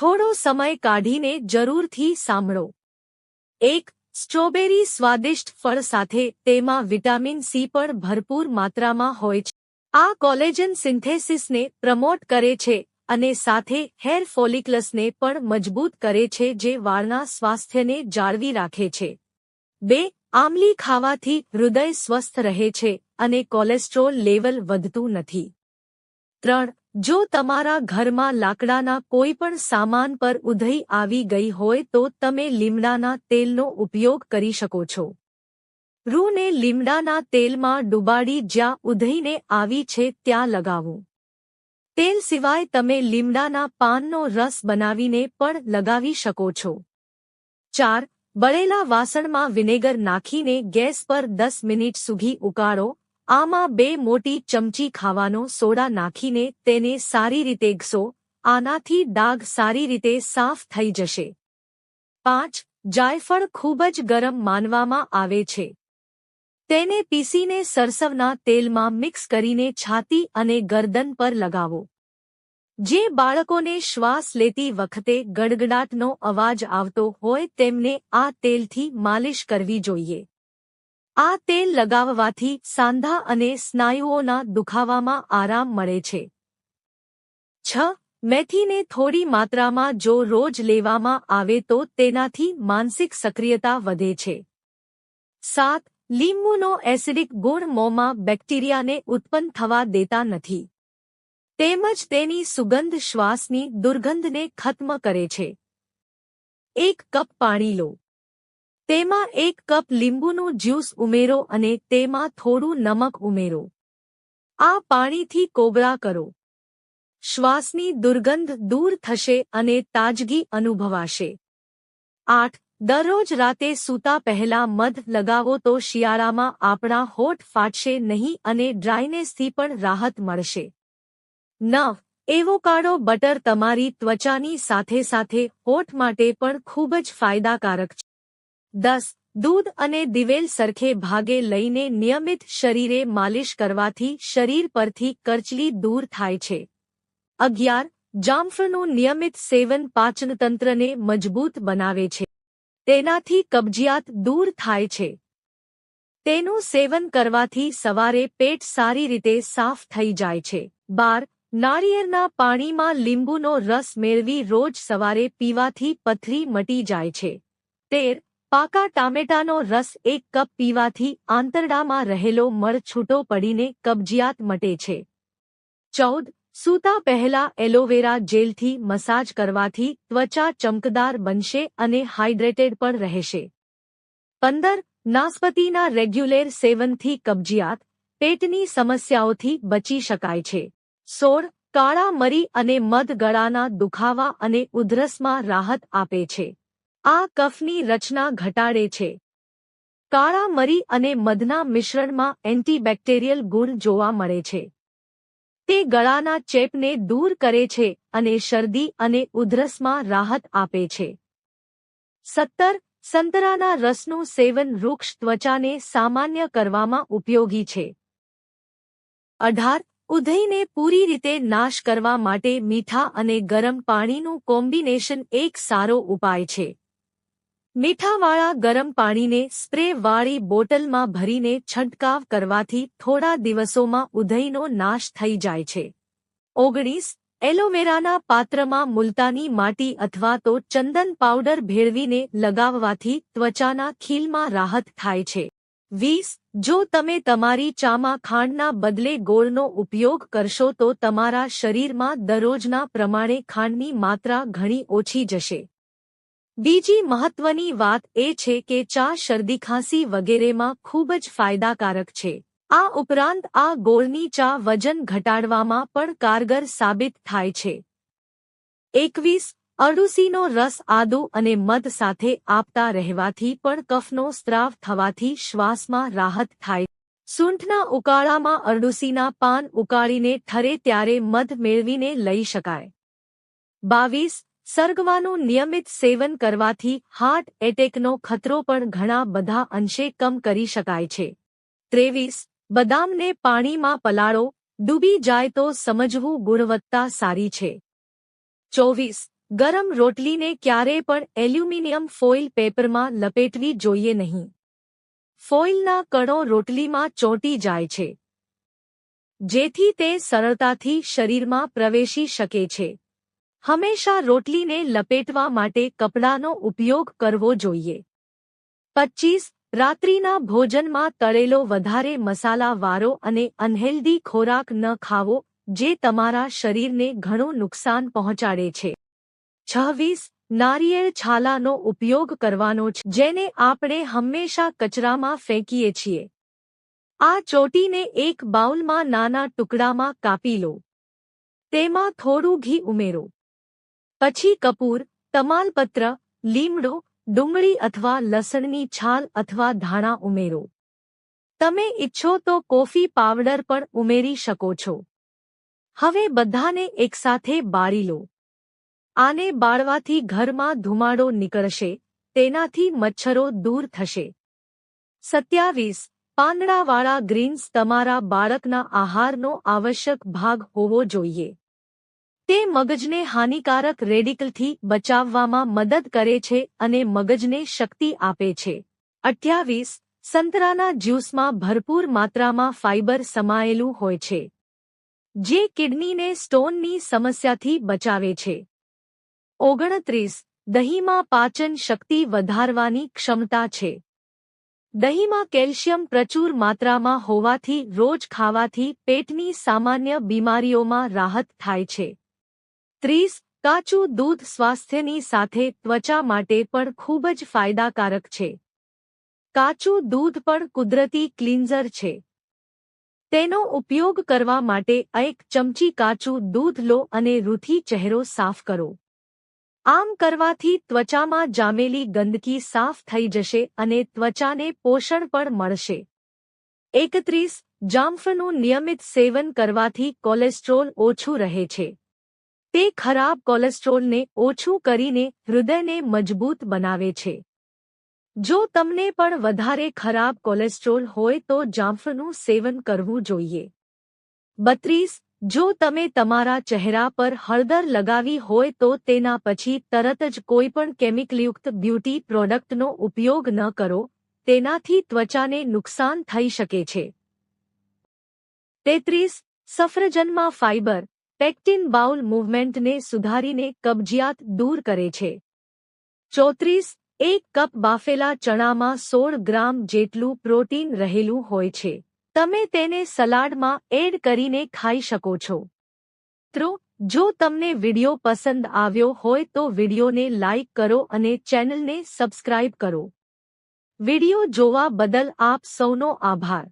થોડો સમય કાઢીને જરૂરથી સાંભળો. એક, સ્ટ્રોબેરી સ્વાદિષ્ટ ફળ સાથે તેમાં વિટામિન સી પણ ભરપૂર માત્રામાં હોય છે. આ કોલેજન સિન્થેસિસને પ્રમોટ કરે છે અને સાથે હેર ફોલિકલસને પણ મજબૂત કરે છે જે વાળના સ્વાસ્થ્યને જાળવી રાખે છે. બે, આમલી ખાવાથી હૃદય સ્વસ્થ રહે છે અને કોલેસ્ટ્રોલ લેવલ વધતું નથી. ત્રણ જો તમારા ઘરમાં લાકડાના કોઈ પણ સામાન પર ઉધઈ આવી ગઈ હોય તો તમે લીમડાના તેલનો ઉપયોગ કરી શકો છો. રૂને લીમડાના તેલમાં ડુબાડી જ્યાં ઉધઈને આવી છે ત્યાં લગાવો. તેલ સિવાય તમે લીમડાના પાનનો રસ બનાવીને પણ લગાવી શકો છો. ચાર, બળેલા વાસણમાં વિનેગર નાખીને ગેસ પર દસ મિનિટ સુધી ઉકાળો. આમાં બે મોટી ચમચી ખાવાનો સોડા નાખીને તેને સારી રીતે ઘસો, આનાથી દાગ સારી રીતે સાફ થઈ જશે. પાંચ, જાયફળ ખૂબ જ ગરમ માનવામાં આવે છે. તેને પીસીને સરસવના તેલમાં મિક્સ કરીને છાતી અને ગરદન પર લગાવો. જે બાળકોને શ્વાસ લેતી વખતે ગડગડાટનો અવાજ આવતો હોય તેમને આ તેલથી માલિશ કરવી જોઈએ. આ તેલ લગાવવાથી સાંધા અને સ્નાયુઓના દુખાવામાં આરામ મળે છે. છ, મેથીને થોડી માત્રામાં જો રોજ લેવામાં આવે તો તેનાથી માનસિક સક્રિયતા વધે છે. સાત, લીંબુનો એસિડિક ગુણ મોંમાં બેક્ટેરિયાને ઉત્પન્ન થવા દેતા નથી. તેમજ તેની સુગંધ શ્વાસની દુર્ગંધને ખત્મ કરે છે. એક કપ પાણી લો. તેમાં એક કપ લીંબુનું જ્યુસ ઉમેરો અને તેમાં થોડું નમક ઉમેરો. આ પાણીથી કોગળા કરો. શ્વાસની દુર્ગંધ દૂર થશે અને તાજગી અનુભવાશે. આઠ, દરરોજ રાતે સૂતા પહેલા મધ લગાવો તો શિયાળામાં આપણા હોઠ ફાટશે નહીં અને ડ્રાયનેસથી પણ રાહત મળશે. નવ, એવોકાડો બટર તમારી ત્વચાની સાથે સાથે હોઠ માટે પણ ખૂબ જ ફાયદાકારક છે. દસ, દૂધ અને દિવેલ સરખે ભાગે લઈને નિયમિત શરીરે માલિશ કરવાથી શરીર પરથી કરચલી દૂર થાય છે. અગિયાર, જામફળનું નિયમિત સેવન પાચનતંત્રને મજબૂત બનાવે છે. તેનાથી કબજિયાત દૂર થાય છે. તેનું સેવન કરવાથી સવારે પેટ સારી રીતે સાફ થઈ જાય છે. બાર, નાળિયેરના પાણીમાં લીંબુનો રસ મેળવી રોજ સવારે પીવાથી પથરી મટી જાય છે. તેર પાકા ટામેટાનો રસ એક કપ પીવાથી આંતરડામાં રહેલો મળ છૂટો પડીને કબજિયાત મટે છે. ચૌદ. સૂતા પહેલા એલોવેરા જેલથી મસાજ કરવાથી ત્વચા ચમકદાર બનશે અને હાઇડ્રેટેડ પણ રહેશે. પંદર. નાસ્પતિના રેગ્યુલેર સેવનથી કબજિયાત, પેટની સમસ્યાઓથી બચી શકાય છે. સોળ. કાળા મરી અને મધ ગળાના દુખાવા અને ઉધરસમાં રાહત આપે છે. આ કફની રચના ઘટાડે છે. કાળા મરી અને મધના મિશ્રણમાં એન્ટીબેક્ટેરિયલ ગુણ જોવા મળે છે. તે ગળાના ચેપને દૂર કરે છે અને શરદી અને ઉધરસમાં રાહત આપે છે. સત્તર, સંતરાના રસનું સેવન વૃક્ષ ત્વચાને સામાન્ય કરવામાં ઉપયોગી છે. અઢાર, ઉધઈને પૂરી રીતે નાશ કરવા માટે મીઠા અને ગરમ પાણીનું કોમ્બિનેશન એક સારો ઉપાય છે. મીઠાવાળા ગરમ પાણીને સ્પ્રેવાળી બોટલમાં ભરીને છંટકાવ કરવાથી થોડા દિવસોમાં ઉધઈનો નાશ થઈ જાય છે. ઓગણીસ એલોવેરાના પાત્રમાં મુલતાની માટી અથવા તો ચંદન પાવડર ભેળવીને લગાવવાથી ત્વચાના ખીલમાં રાહત થાય છે. વીસ, જો તમે તમારી ચામાં ખાંડના બદલે ગોળનો ઉપયોગ કરશો તો તમારા શરીરમાં દરરોજના પ્રમાણે ખાંડની માત્રા ઘણી ઓછી જશે. બીજી મહત્વની વાત એ છે કે ચા શરદી ખાંસી વગેરેમાં ખૂબ જ ફાયદાકારક છે. આ ઉપરાંત આ ગોળની ચા વજન ઘટાડવામાં પણ કારગર સાબિત થાય છે. એકવીસ અરડુસીનો રસ આદુ અને મધ સાથે આપતા રહેવાથી પણ કફનો સ્ત્રાવ થવાથી શ્વાસમાં રાહત થાય. સૂંઠના ઉકાળામાં અરડુસીના પાન ઉકાળીને ઠરે ત્યારે મધ મેળવીને લઈ શકાય. બાવીસ સરગવાનું નિયમિત સેવન કરવાથી હાર્ટ એટેકનો ખતરો પણ ઘણા બધા અંશે કમ કરી શકાય છે. ત્રેવીસ, બદામને પાણીમાં પલાળો, ડૂબી જાય તો સમજવું ગુણવત્તા સારી છે. ચોવીસ, ગરમ રોટલીને ક્યારેય પણ એલ્યુમિનિયમ ફોઇલ પેપરમાં લપેટવી જોઈએ નહીં. ફોઇલના કણો રોટલીમાં ચોંટી જાય છે. જેથી તે સરળતાથી શરીરમાં પ્રવેશી શકે છે. હંમેશા રોટલીને લપેટવા માટે કપડાનો ઉપયોગ કરવો જોઈએ. પચીસ રાત્રિના ભોજનમાં તળેલો વધારે મસાલાવાળો અને અનહેલ્ધી ખોરાક ન ખાવો, જે તમારા શરીરને ઘણું નુકસાન પહોંચાડે છે. છવ્વીસ, નારિયેળ છાલાનો ઉપયોગ કરવાનો છે, જેને આપણે હંમેશા કચરામાં ફેંકીએ છીએ. આ ચોટીને એક બાઉલમાં નાના ટુકડામાં કાપી લો. તેમાં થોડું ઘી ઉમેરો. પછી કપૂર, તમાલપત્ર, લીમડો, ડુંગળી અથવા લસણની છાલ અથવા ધાણા ઉમેરો. તમે ઈચ્છો તો કોફી પાવડર પણ ઉમેરી શકો છો. હવે બધાને એકસાથે બાળી લો. આને બાળવાથી ઘરમાં ધુમાડો નીકળશે, તેનાથી મચ્છરો દૂર થશે. સત્યાવીસ, પાંદડાવાળા ગ્રીન્સ તમારા બાળકના આહારનો આવશ્યક ભાગ હોવો જોઈએ. તે મગજને હાનિકારક રેડિકલથી બચાવવામાં મદદ કરે છે અને મગજને શક્તિ આપે છે. અઠ્યાવીસ, સંતરાના જ્યુસમાં ભરપૂર માત્રામાં ફાઇબર સમાયેલું હોય છે, જે કિડનીને સ્ટોનની સમસ્યાથી બચાવે છે. ઓગણત્રીસ, દહીંમાં પાચન શક્તિ વધારવાની ક્ષમતા છે. દહીંમાં કેલ્શિયમ પ્રચુર માત્રામાં હોવાથી રોજ ખાવાથી પેટની સામાન્ય બીમારીઓમાં રાહત થાય છે. ત્રીસ, કાચું દૂધ સ્વાસ્થ્યની સાથે ત્વચા માટે પણ ખૂબ જ ફાયદાકારક છે. કાચું દૂધ પણ કુદરતી ક્લિન્ઝર છે. તેનો ઉપયોગ કરવા માટે એક ચમચી કાચું દૂધ લો અને રૂથી ચહેરો સાફ કરો. આમ કરવાથી ત્વચામાં જામેલી ગંદકી સાફ થઈ જશે અને ત્વચાને પોષણ પણ મળશે. એકત્રીસ, જામફળનું નિયમિત સેવન કરવાથી કોલેસ્ટ્રોલ ઓછું રહે છે. તે ખરાબ કોલેસ્ટ્રોલને ઓછું કરીને હૃદયને મજબૂત બનાવે છે. જો તમને પણ વધારે ખરાબ કોલેસ્ટ્રોલ હોય તો જામફળનું સેવન કરવું જોઈએ. બત્રીસ, જો તમે તમારા ચહેરા પર હળદર લગાવી હોય તો તેના પછી તરત જ કોઈપણ કેમિકલયુક્ત બ્યુટી પ્રોડક્ટનો ઉપયોગ ન કરો, તેનાથી ત્વચાને નુકસાન થઈ શકે છે. તેત્રીસ, સફરજનમાં ફાઇબર પેક્ટિન બાઉલ મૂવમેન્ટને સુધારીને કબજિયાત દૂર કરે છે. ચોત્રીસ, એક કપ બાફેલા ચણામાં સોળ ગ્રામ જેટલું પ્રોટીન રહેલું હોય છે. તમે તેને સલાડમાં એડ કરીને ખાઈ શકો છો. મિત્રો જો તમને વિડિયો પસંદ આવ્યો હોય તો વિડિયોને લાઇક કરો અને ચેનલને સબસ્ક્રાઇબ કરો. વિડિયો જોવા બદલ આપ સૌનો આભાર.